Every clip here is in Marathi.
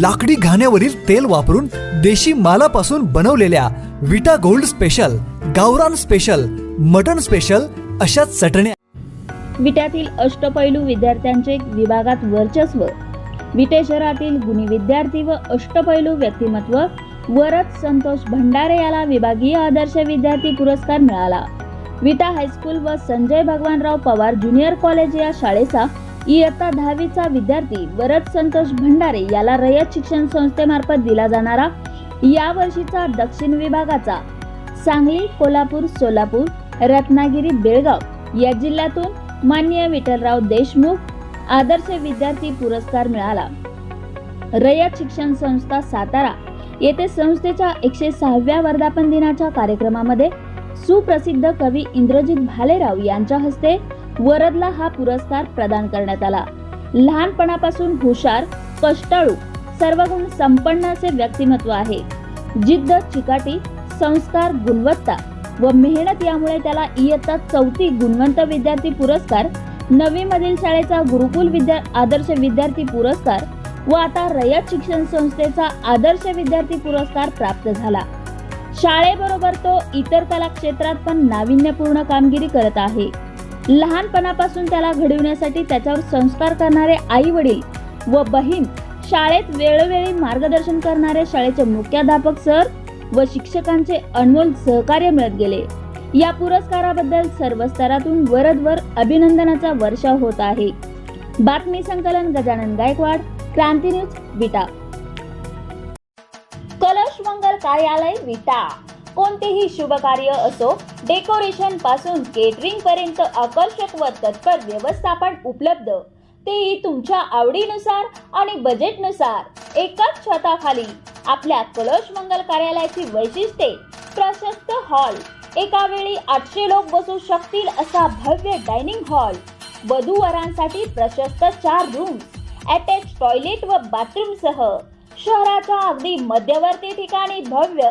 लाकडी घाण्यावरील तेल वापरून देशी मालापासून बनवलेल्या विटा गोल्ड स्पेशल गावरान स्पेशल मटन स्पेशल अशा चटण्या विट्यातील अष्टपैलू विद्यार्थ्यांचे विभागात वर्चस्व. विटे शहरातील गुणी विद्यार्थी व अष्टपैलू व्यक्तिमत्व. वरद संतोष भंडारे याला विभागीय आदर्श विद्यार्थी पुरस्कार मिळाला. विटा हायस्कूल व संजय भगवानराव पवार ज्युनियर कॉलेज या शाळेचा इयत्ता दहावीचा विद्यार्थी वरद संतोष भंडारे याला रयत शिक्षण संस्थेमार्फत दिला जाणारा या वर्षीचा दक्षिण विभागाचा सांगली कोल्हापूर सोलापूर रत्नागिरी बेळगाव या जिल्ह्यातून मान्य विठ्ठलराव देशमुख आदर्श विद्यार्थी पुरस्कार मिळाला. रयत शिक्षण संस्था सातारा येथे संस्थेच्या एकशे सहाव्या वर्धापन दिनाच्या कार्यक्रमामध्ये सुप्रसिद्ध कवी इंद्रजित भालेराव यांच्या हस्ते वरदला हा पुरस्कार प्रदान करण्यात आला. लहानपणापासून हुशार कष्टाळू सर्वगुण संपन्न असे व्यक्तिमत्व आहे. जिद्द चिकाटी संस्कार गुणवत्ता व मेहनत यामुळे त्याला इयत्ता चौथी गुणवंत विद्यार्थी पुरस्कार नवी मधील शाळेचा गुरुकुल विद्या आदर्श विद्यार्थी पुरस्कार व आता रयत शिक्षण संस्थेचा आदर्श विद्यार्थी पुरस्कार प्राप्त झाला. शाळेबरोबर तो इतर कला क्षेत्रात पण नाविन्यपूर्ण कामगिरी करत आहे. लहानपणापासून त्याला घडविण्यासाठी त्याच्यावर संस्कार करणारे आई वडील व बहीण शाळेत वेळोवेळी मार्गदर्शन करणारे शाळेचे मुख्याध्यापक सर व शिक्षकांचे अनमोल सहकार्य मिळत गेले. या पुरस्काराबद्दल सर्व स्तरातून वरदवर अभिनंदनाचा वर्षाव होत आहे. बातमी संकलन गजानन गायकवाड क्रांती न्यूज विटा. कलश मंगल कार्यालय विटा. कोणतेही शुभ कार्य असो डेकोरेशनपासून केटरिंग पर्यंत आकर्षक व तत्पर व्यवस्थापन उपलब्ध. तेही तुमच्या आवडीनुसार आणि बजेटनुसार एकाच छताखाली आपल्या कलश मंगल कार्यालयाची वैशिष्ट्ये प्रशस्त हॉल एका वेळी आठशे लोक बसू शकतील असा भव्य डायनिंग हॉल वधूवरांसाठी प्रशस्त चार रूम्स अटॅच टॉयलेट व बाथरूम सह. शहराच्या अगदी मध्यवर्ती ठिकाणी भव्य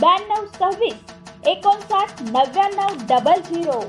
ब्याण्णव सव्वीस एकोणसाठ नव्याण्णव डबल झिरो.